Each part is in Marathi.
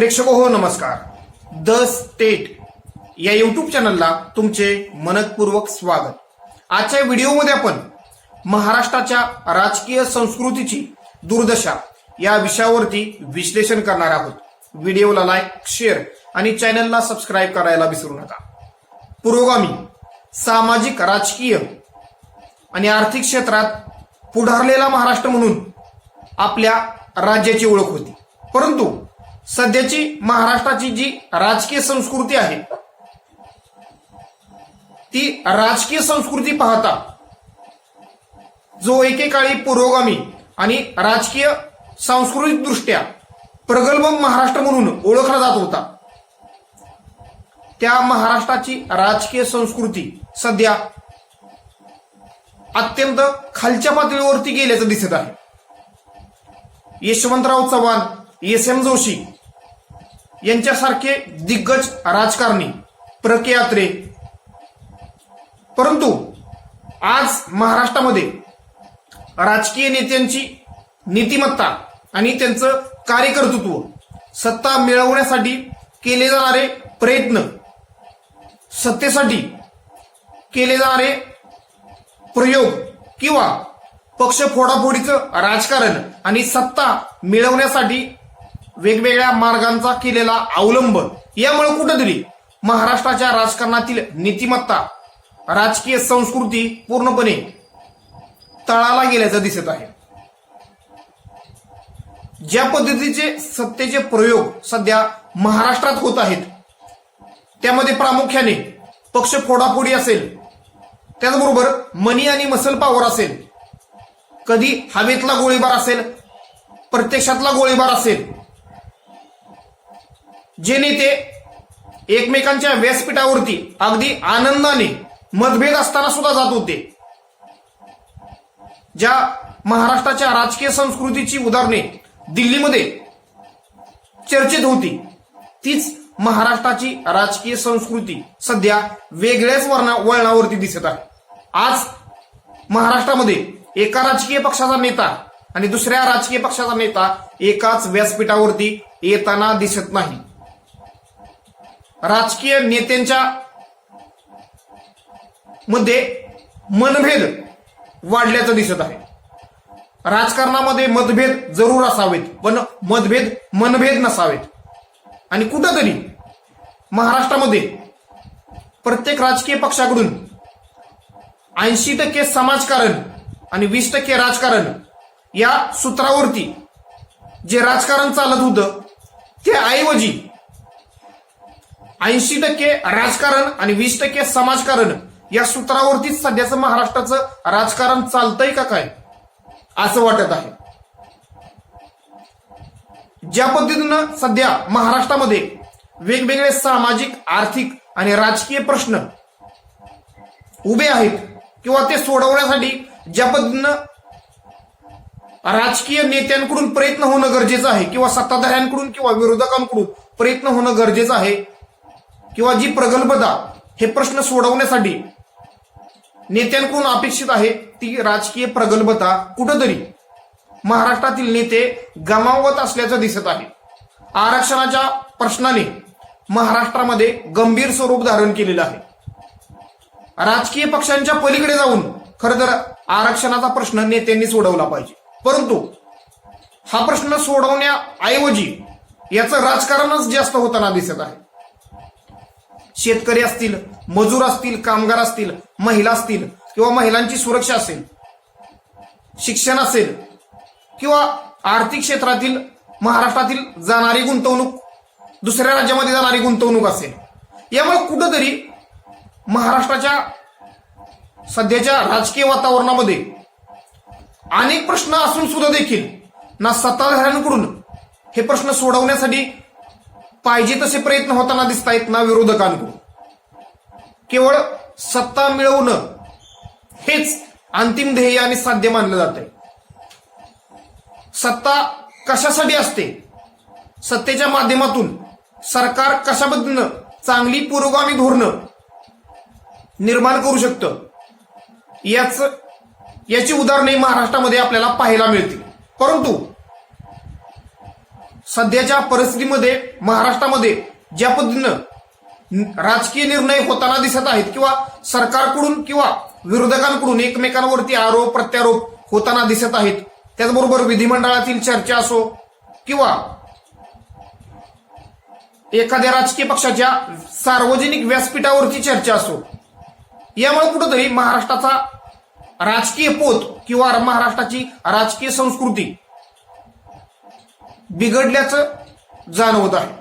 प्रेक्षक हो नमस्कार. द स्टेट या युट्यूब चॅनलला तुमचे मनपूर्वक स्वागत. आजच्या व्हिडिओमध्ये आपण महाराष्ट्राच्या राजकीय संस्कृतीची दुर्दशा या विषयावरती विश्लेषण करणार आहोत. व्हिडिओला लाईक शेअर आणि चॅनलला सबस्क्राईब करायला विसरू नका. पुरोगामी सामाजिक राजकीय आणि आर्थिक क्षेत्रात पुढारलेला महाराष्ट्र म्हणून आपल्या राज्याची ओळख होती. परंतु सध्याची महाराष्ट्राची जी राजकीय संस्कृती आहे ती राजकीय संस्कृती पाहता जो एकेकाळी पुरोगामी आणि राजकीय सांस्कृतिक दृष्ट्या प्रगल्भ महाराष्ट्र म्हणून ओळखला जात होता त्या महाराष्ट्राची राजकीय संस्कृती सध्या अत्यंत खालच्या पातळीवरती गेल्याचं दिसत आहे. यशवंतराव चव्हाण एस एम जोशी यांच्यासारखे दिग्गज राजकारणी प्रकयात्रे परंतु आज महाराष्ट्रामध्ये राजकीय नेत्यांची नीतिमत्ता आणि त्यांचं कार्यकर्तृत्व सत्ता मिळवण्यासाठी केले जाणारे प्रयत्न सत्तेसाठी केले जाणारे प्रयोग किंवा पक्ष फोडाफोडीचं राजकारण आणि सत्ता मिळवण्यासाठी वेगवेगळ्या मार्गांचा केलेला अवलंब. यामुळे कुठेतरी महाराष्ट्राच्या राजकारणातील नीतिमत्ता राजकीय संस्कृती पूर्णपणे तळाला गेल्याचं दिसत आहे. ज्या पद्धतीचे सत्तेचे प्रयोग सध्या महाराष्ट्रात होत आहेत त्यामध्ये प्रामुख्याने पक्ष फोडाफोडी असेल त्याचबरोबर मनी आणि मसल पॉवर असेल कधी हवेतला गोळीबार असेल प्रत्यक्षातला गोळीबार असेल जे नेते एकमेकांच्या व्यासपीठावरती अगदी आनंदाने मतभेद असताना सुद्धा जात होते. ज्या महाराष्ट्राच्या राजकीय संस्कृतीची उदाहरणे दिल्लीमध्ये चर्चेत होती तीच महाराष्ट्राची राजकीय संस्कृती सध्या वेगळ्याच वर्णा वळणावरती दिसत आहे. आज महाराष्ट्रामध्ये एका राजकीय पक्षाचा नेता आणि दुसऱ्या राजकीय पक्षाचा नेता एकाच व्यासपीठावरती येताना दिसत नाही. राजकीय नेत्यांच्या मध्ये मनभेद वाढल्याचं दिसत आहे. राजकारणामध्ये मतभेद जरूर असावेत पण मतभेद मनभेद नसावेत. आणि कुठंतरी महाराष्ट्रामध्ये प्रत्येक राजकीय पक्षाकडून ऐंशी टक्के समाजकारण आणि वीस टक्के राजकारण या सूत्रावरती जे राजकारण चालत होतं त्याऐवजी ऐंशी टक्के राजकारण आणि वीस टक्के समाजकारण या सूत्रावरतीच सध्याचं महाराष्ट्राचं राजकारण चालतंय का काय? असं वाटत आहे. ज्या पद्धतीनं सध्या महाराष्ट्रामध्ये वेगवेगळे सामाजिक आर्थिक आणि राजकीय प्रश्न उभे आहेत किंवा ते सोडवण्यासाठी ज्या पद्धतीनं राजकीय नेत्यांकडून प्रयत्न होणं गरजेचं आहे किंवा सत्ताधाऱ्यांकडून किंवा विरोधकांकडून प्रयत्न होणं गरजेचं आहे किंवा जी प्रगल्भता हे प्रश्न सोडवण्यासाठी नेत्यांकडून अपेक्षित आहे ती राजकीय प्रगल्भता कुठंतरी महाराष्ट्रातील नेते गमावत असल्याचं दिसत आहे. आरक्षणाच्या प्रश्नाने महाराष्ट्रामध्ये गंभीर स्वरूप धारण केलेलं आहे. राजकीय पक्षांच्या पलीकडे जाऊन खर तर आरक्षणाचा प्रश्न नेत्यांनी सोडवला पाहिजे. परंतु हा प्रश्न सोडवण्याऐवजी याचं राजकारणच जास्त होताना दिसत आहे. शेतकरी असतील मजूर असतील कामगार असतील महिला असतील किंवा महिलांची सुरक्षा असेल शिक्षण असेल किंवा आर्थिक क्षेत्रातील महाराष्ट्रातील जाणारी गुंतवणूक दुसऱ्या राज्यामध्ये जाणारी गुंतवणूक असेल. यामुळे कुठंतरी महाराष्ट्राच्या सध्याच्या राजकीय वातावरणामध्ये अनेक प्रश्न असून सुद्धा देखील ना सत्ताधाऱ्यांकडून हे प्रश्न सोडवण्यासाठी पाहिजे तसे प्रयत्न होताना दिसतायत ना विरोधकांकडून. केवळ सत्ता मिळवणं हेच अंतिम ध्येय आणि साध्य मानलं जात आहे सत्ता कशासाठी असते? सत्तेच्या माध्यमातून सरकार कशाबद्दल चांगली पुरोगामी धोरणं निर्माण करू शकतं? याच याची उदाहरणे महाराष्ट्रामध्ये आपल्याला पाहायला मिळतील. परंतु सध्याच्या परिस्थितीमध्ये महाराष्ट्रामध्ये ज्या पद्धतीनं राजकीय निर्णय होताना दिसत आहेत किंवा सरकारकडून किंवा विरोधकांकडून एकमेकांवरती आरोप प्रत्यारोप होताना दिसत आहेत त्याचबरोबर विधिमंडळातील चर्चा असो किंवा एखाद्या राजकीय पक्षाच्या सार्वजनिक व्यासपीठावरची चर्चा असो यामुळे कुठंतरी महाराष्ट्राचा राजकीय पोत किंवा महाराष्ट्राची राजकीय संस्कृती बिघडल्याचं जाणवत आहे.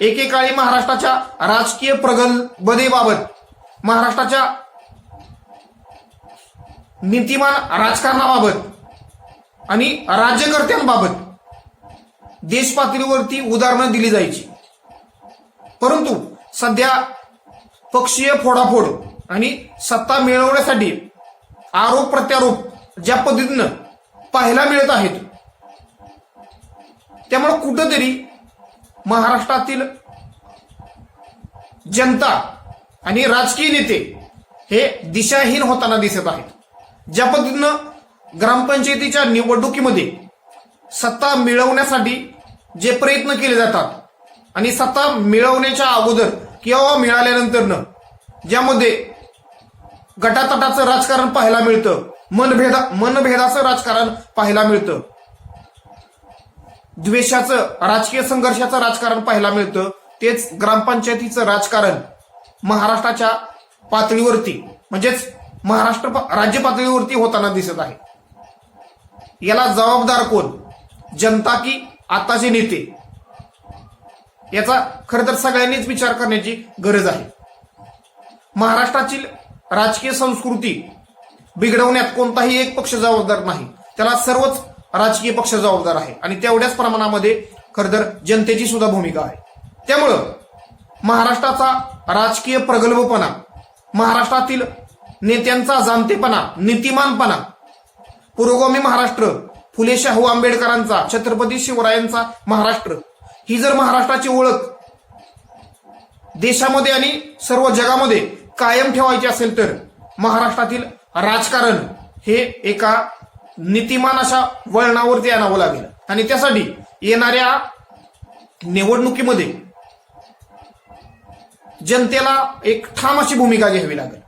एकेकाळी महाराष्ट्राच्या राजकीय प्रगल्भतेबाबत महाराष्ट्राच्या नीतिमान राजकारणाबाबत आणि राज्यकर्त्यांबाबत देश पातळीवरती उदाहरणं दिली जायची. परंतु सध्या पक्षीय फोडाफोड आणि सत्ता मिळवण्यासाठी आरोप प्रत्यारोप ज्या पद्धतीनं पाहायला मिळत आहेत त्यामुळे कुठंतरी महाराष्ट्रातील जनता आणि राजकीय नेते हे दिशाहीन होताना दिसत आहेत. ज्या पद्धतीनं ग्रामपंचायतीच्या निवडणुकीमध्ये सत्ता मिळवण्यासाठी जे प्रयत्न केले जातात आणि सत्ता मिळवण्याच्या अगोदर किंवा मिळाल्यानंतरनं ज्यामध्ये गटातटाचं राजकारण पाहायला मिळतं मनभेदा मनभेदाचं राजकारण पाहायला मिळतं द्वेषाचं राजकीय संघर्षाचं राजकारण पाहायला मिळतं. तेच ग्रामपंचायतीचं राजकारण महाराष्ट्राच्या पातळीवरती म्हणजेच महाराष्ट्र राज्य पातळीवरती होताना दिसत आहे. याला जबाबदार कोण? जनता की आताचे नेते? याचा खरं तर सगळ्यांनीच विचार करण्याची गरज आहे. महाराष्ट्रातील राजकीय संस्कृती बिघडवण्यात कोणताही एक पक्ष जबाबदार नाही. त्याला सर्वच राजकीय पक्ष जबाबदार आहे. आणि तेवढ्याच प्रमाणामध्ये खरं तर जनतेची सुद्धा भूमिका आहे. त्यामुळं महाराष्ट्राचा राजकीय प्रगल्भपणा महाराष्ट्रातील नेत्यांचा जाणतेपणा नीतिमानपणा पुरोगामी महाराष्ट्र फुले शाहू आंबेडकरांचा छत्रपती शिवरायांचा महाराष्ट्र ही जर महाराष्ट्राची ओळख देशामध्ये आणि सर्व जगामध्ये कायम ठेवायची असेल तर महाराष्ट्रातील राजकारण हे एका नीतिमान अशा वळणावरती आणावं लागेल. आणि त्यासाठी येणाऱ्या निवडणुकीमध्ये जनतेला एक ठाम अशी भूमिका घ्यावी लागेल.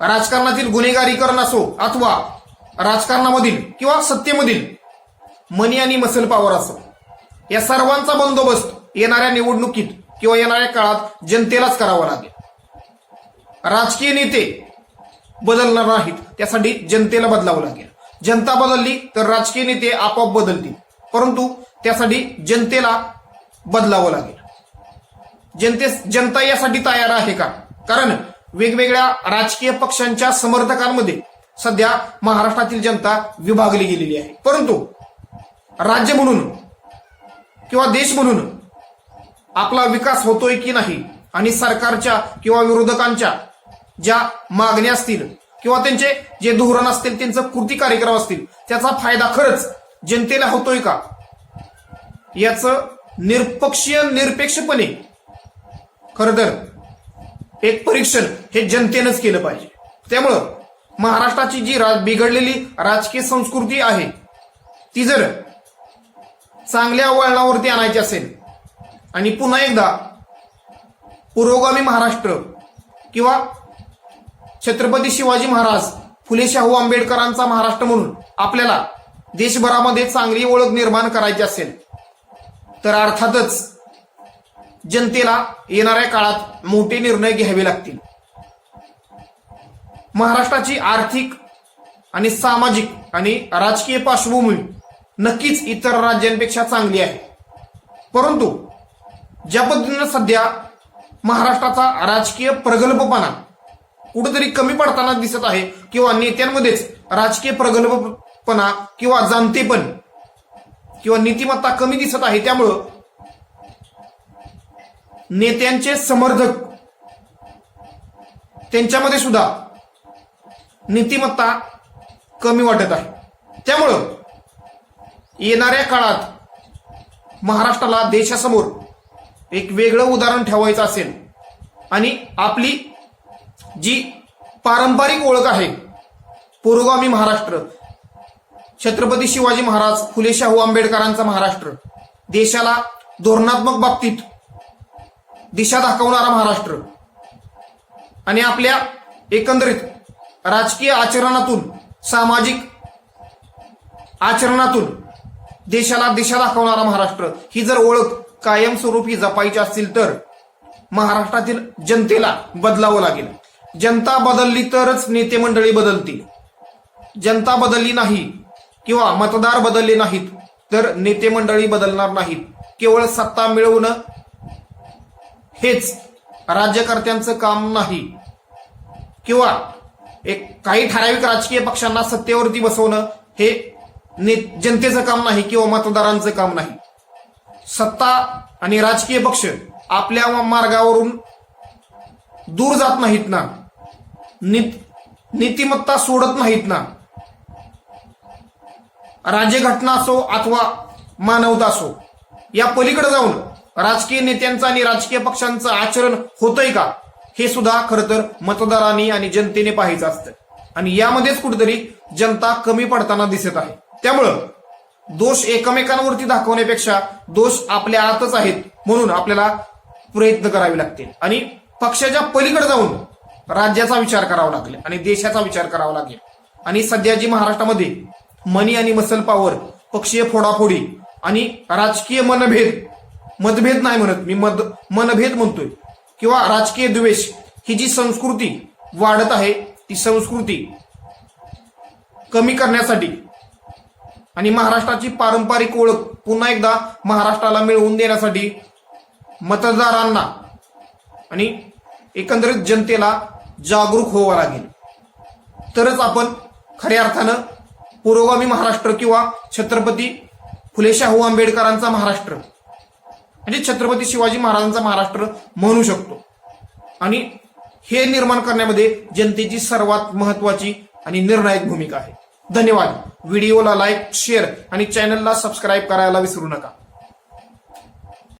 राजकारणातील गुन्हेगारीकरण असो अथवा राजकारणामधील किंवा सत्तेमधील मनी आणि मसल पॉवर असो या सर्वांचा बंदोबस्त येणाऱ्या निवडणुकीत किंवा येणाऱ्या काळात जनतेलाच करावा लागेल. राजकीय नेते बदलणार नाहीत त्यासाठी जनतेला बदलावं लागेल. जनता बदलली तर राजकीय नेते आपोआप बदलतील. परंतु त्यासाठी जनतेला बदलावं लागेल. जनते जनता यासाठी तयार आहे का? कारण वेगवेगळ्या राजकीय पक्षांच्या समर्थकांमध्ये सध्या महाराष्ट्रातील जनता विभागली गेलेली आहे. परंतु राज्य म्हणून किंवा देश म्हणून आपला विकास होतोय की नाही आणि सरकारच्या किंवा विरोधकांच्या ज्या मागण्या असतील किंवा त्यांचे जे धोरण असतील त्यांचं कृती कार्यक्रम असतील त्याचा फायदा खरंच जनतेला होतोय का? याचं निरपक्षीय निरपेक्षपणे खरं तर एक परीक्षण हे जनतेनंच केलं पाहिजे. त्यामुळं महाराष्ट्राची जी राज बिघडलेली राजकीय संस्कृती आहे ती जर चांगल्या वळणावरती आणायची असेल आणि पुन्हा एकदा पुरोगामी महाराष्ट्र किंवा छत्रपती शिवाजी महाराज फुले शाहू आंबेडकरांचा महाराष्ट्र म्हणून आपल्याला देशभरामध्ये चांगली ओळख निर्माण करायची असेल तर अर्थातच जनतेला येणाऱ्या काळात मोठे निर्णय घ्यावे लागतील. महाराष्ट्राची आर्थिक आणि सामाजिक आणि राजकीय पार्श्वभूमी नक्कीच इतर राज्यांपेक्षा चांगली आहे. परंतु ज्या पद्धतीनं सध्या महाराष्ट्राचा राजकीय प्रगल्भपणा कुठेतरी कमी पडताना दिसत आहे किंवा नेत्यांमध्येच राजकीय प्रगल्भपणा किंवा जाणतेपण किंवा नीतिमत्ता कमी दिसत आहे. त्यामुळं नेत्यांचे समर्थक त्यांच्यामध्ये सुद्धा नीतिमत्ता कमी वाटत आहे. त्यामुळं येणाऱ्या काळात महाराष्ट्राला देशासमोर एक वेगळं उदाहरण ठेवायचं असेल आणि आपली जी पारंपरिक ओळख आहे. पुरोगामी महाराष्ट्र. छत्रपती शिवाजी महाराज फुले शाहू आंबेडकरांचा महाराष्ट्र. देशाला धोरणात्मक बाबतीत दिशा दाखवणारा महाराष्ट्र. आणि आपल्या एकंदरीत राजकीय आचरणातून सामाजिक आचरणातून देशाला दिशा दाखवणारा महाराष्ट्र. ही जर ओळख कायमस्वरूपी जपायची असतील तर महाराष्ट्रातील जनतेला बदलावं लागेल. जनता बदलली तरच नेते मंडळी बदलतील. जनता बदलली नाही किंवा मतदार बदलले नाहीत तर नेते मंडळी बदलणार नाहीत. केवळ सत्ता मिळवणं हेच राज्यकर्त्यांचं काम नाही. किंवा एक काही ठराविक राजकीय पक्षांना सत्तेवरती बसवणं हे ने जनतेचं काम नाही किंवा मतदारांचं काम नाही. सत्ता आणि राजकीय पक्ष आपल्या मार्गावरून दूर जात नाहीत ना. नीतिमत्ता सोडत नाहीत ना. राज्यघटना असो अथवा मानवता असो या पलीकडे जाऊन राजकीय नेत्यांचं आणि राजकीय पक्षांचं आचरण होतंय का हे सुद्धा खरं तर मतदारांनी आणि जनतेने पाहायचं असतं. आणि यामध्येच कुठेतरी जनता कमी पडताना दिसत आहे. त्यामुळं दोष एकमेकांवरती दाखवण्यापेक्षा दोष आपल्या आतच आहेत म्हणून आपल्याला प्रयत्न करावे लागतील. आणि पक्षाच्या पलीकडे जाऊन राज्याचा विचार करावा लागेल आणि देशाचा विचार करावा लागेल. आणि सध्या जी महाराष्ट्रामध्ये मनी आणि मसल पॉवर पक्षीय फोडाफोडी आणि राजकीय मनभेद मतभेद नाही म्हणत मी मद मनभेद म्हणतोय. किंवा राजकीय द्वेष ही जी संस्कृती वाढत आहे ती संस्कृती कमी करण्यासाठी आणि महाराष्ट्राची पारंपरिक ओळख पुन्हा एकदा महाराष्ट्राला मिळवून देण्यासाठी मतदारांना आणि एकंदरीत जनतेला जागरूक व्हावं लागेल. तरच आपण खऱ्या अर्थानं पुरोगामी महाराष्ट्र किंवा छत्रपती फुले शाहू आंबेडकरांचा महाराष्ट्र म्हणजे छत्रपती शिवाजी महाराजांचा महाराष्ट्र म्हणू शकतो. आणि हे निर्माण करण्यामध्ये जनतेची सर्वात महत्वाची आणि निर्णायक भूमिका आहे. धन्यवाद. व्हिडिओला लाईक शेअर आणि चॅनलला सबस्क्राईब करायला विसरू नका.